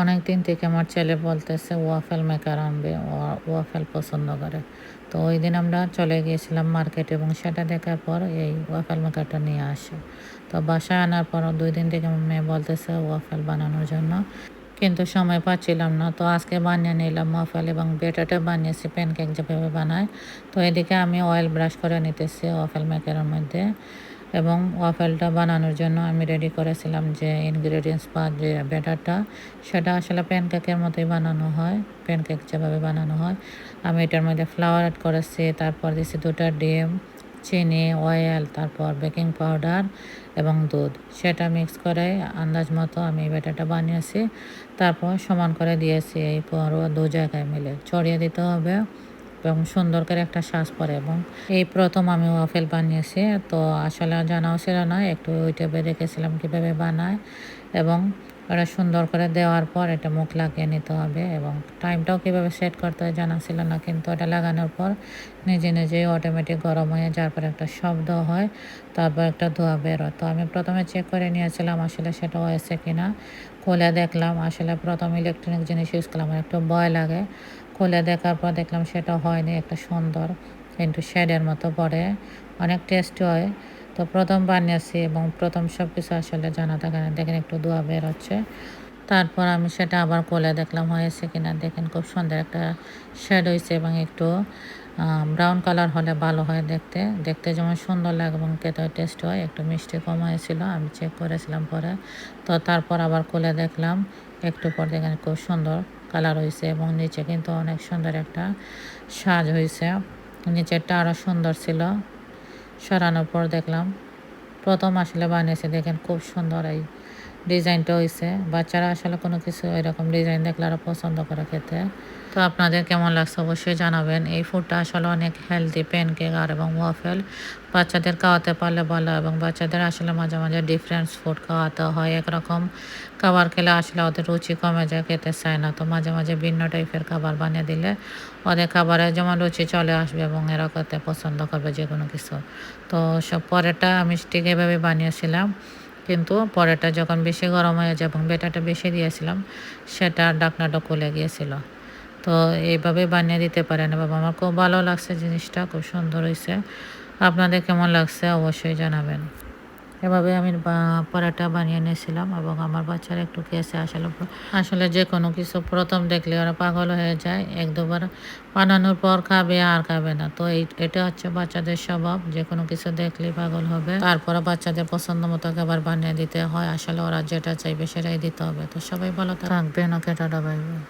অনেক দিন থেকে আমার ছেলে বলতেছে, ওয়াফেল মেকার আনবে ওয়াফেল পছন্দ করে। তো ওই দিন আমরা চলে গিয়েছিলাম মার্কেটে এবং সেটা দেখার পর এই ওয়াফেল মেকারটা নিয়ে আসে। তো বাসায় আনার পর দুই দিন থেকে আমার মেয়ে বলতেছে, ওয়াফেল বানানোর জন্য। কিন্তু সময় পাচ্ছিলাম না, তো আজকে বানিয়ে নিলাম ওয়াফেল এবং বেটাটা বানিয়েছি প্যানকেক যেভাবে বানায়। তো এদিকে আমি অয়েল ব্রাশ করে নিতেছি ওয়াফেল মেকারের মধ্যে। এবং ওয়াফেলটা বানানোর জন্য আমি রেডি করেছিলাম যে ইনগ্রেডিয়েন্টস বা যে ব্যাটারটা, সেটা আসলে প্যানকেকের মতোই বানানো হয় প্যানকেক যেভাবে বানানো হয়। আমি এটার মধ্যে ফ্লাওয়ার অ্যাড করেছি, তারপর দিয়েছি দুটো ডিম, চিনি অয়েল তারপর বেকিং পাউডার এবং দুধ। সেটা মিক্স করে আন্দাজ মতো আমি ব্যাটারটা বানিয়েছি। তারপর সমান করে দিয়েছি এই পুরো দু জায়গায় মিলে। ছড়িয়ে দিতে হবে। এবং সুন্দর করে একটা শ্বাস পরে এবং এই প্রথম আমি ওয়াফেল বানিয়েছি। তো আসলে জানাও ছিল না, একটু ইউটিউবে দেখেছিলাম কীভাবে বানায় এবং ওটা সুন্দর করে দেওয়ার পর এটা মুখ লাগিয়ে নিতে হবে এবং টাইমটাও কীভাবে সেট করতে হয় জানা ছিল না, কিন্তু ওটা লাগানোর পর নিজে নিজেই অটোমেটিক গরম হয়ে যার পর একটা শব্দ হয়, তারপর একটা ধোয়া বেরোয় তো আমি প্রথমে চেক করে নিয়েছিলাম আসলে সেটা হয়েছে কিনা। খুলে দেখলাম, আসলে প্রথম ইলেকট্রনিক জিনিস ইউজ করলাম, আমার একটু ভয় লাগে। খুলে দেখার পর দেখলাম সেটা হয়নি, একটা সুন্দর, কিন্তু শেডের মতো পড়ে অনেক টেস্ট হয়। তো প্রথম বানিয়েছি এবং প্রথম সব কিছু আসলে জানা থাকে না। দেখেন একটু দোয়া বের হচ্ছে। তারপর আমি সেটা আবার কোলে দেখলাম হয়েছে কিনা। দেখেন খুব সুন্দর একটা শেড হয়েছে এবং একটু ব্রাউন কালার হলে ভালো হয় দেখতে। দেখতে যেমন সুন্দর লাগে এবং খেতে টেস্ট হয়, একটু মিষ্টি কম হয়েছিল, আমি চেক করেছিলাম পরে। তো তারপর আবার কোলে দেখলাম, একটু পর দেখেন খুব সুন্দর কালার হয়েছে এবং নিচে কিন্তু অনেক সুন্দর একটা সাজ হয়েছে। নিচেরটা আরও সুন্দর ছিল, সরানোর পর দেখলাম, প্রথম আসলে বানিয়েছে, দেখেন খুব সুন্দর এই ডিজাইনটা হয়েছে বাচ্চারা আসলে কোনো কিছু এরকম ডিজাইন দেখলে আরও পছন্দ করে খেতে। তো আপনাদের কেমন লাগছে অবশ্যই জানাবেন। এই ফুডটা আসলে অনেক হেলদি প্যানকেক আর এবং ওয়াফেল বাচ্চাদের খাওয়াতে পারলে ভালো এবং বাচ্চাদের আসলে মাঝে মাঝে ডিফারেন্স ফুড খাওয়াতে হয়। একরকম খাবার খেলে আসলে ওদের রুচি কমে যায়, খেতে চায় না। তো মাঝে মাঝে ভিন্ন টাইপের খাবার বানিয়ে দিলে ওদের খাবারে যেমন রুচি চলে আসবে এবং এরা খেতে পছন্দ করবে যে কোনো কিছু। তো সব পরেরটা আমি ঠিক এভাবে বানিয়েছিলাম। কিন্তু পরেটা যখন বেশি গরম হয়ে যায় এবং বেটাটা বেশি দিয়েছিলাম, সেটা ডাকনাটা খুলে গিয়েছিল। তো এইভাবে বানিয়ে দিতে পারেন বাবা। আমার খুব ভালো লাগছে জিনিসটা, খুব সুন্দর হয়েছে। আপনাদের কেমন লাগছে অবশ্যই জানাবেন। এভাবে আমি পরাটা বানিয়ে নিয়েছিলাম এবং আমার বাচ্চারা একটু খেয়েছে আসলে। আসলে যে কোনো কিছু প্রথম দেখলে ওরা পাগল হয়ে যায়। এক দুবার বানানোর পর খাবে আর খাবে না। তো এই, এটা হচ্ছে বাচ্চাদের স্বভাব। যে কোনো কিছু দেখলেই পাগল হবে। তারপরে বাচ্চাদের পছন্দ মতো খাবার বানিয়ে দিতে হয়। আসলে ওরা যেটা চাইবে সেটাই দিতে হবে। তো সবাই ভালো থাকবেন। Okay, tata, bye bye.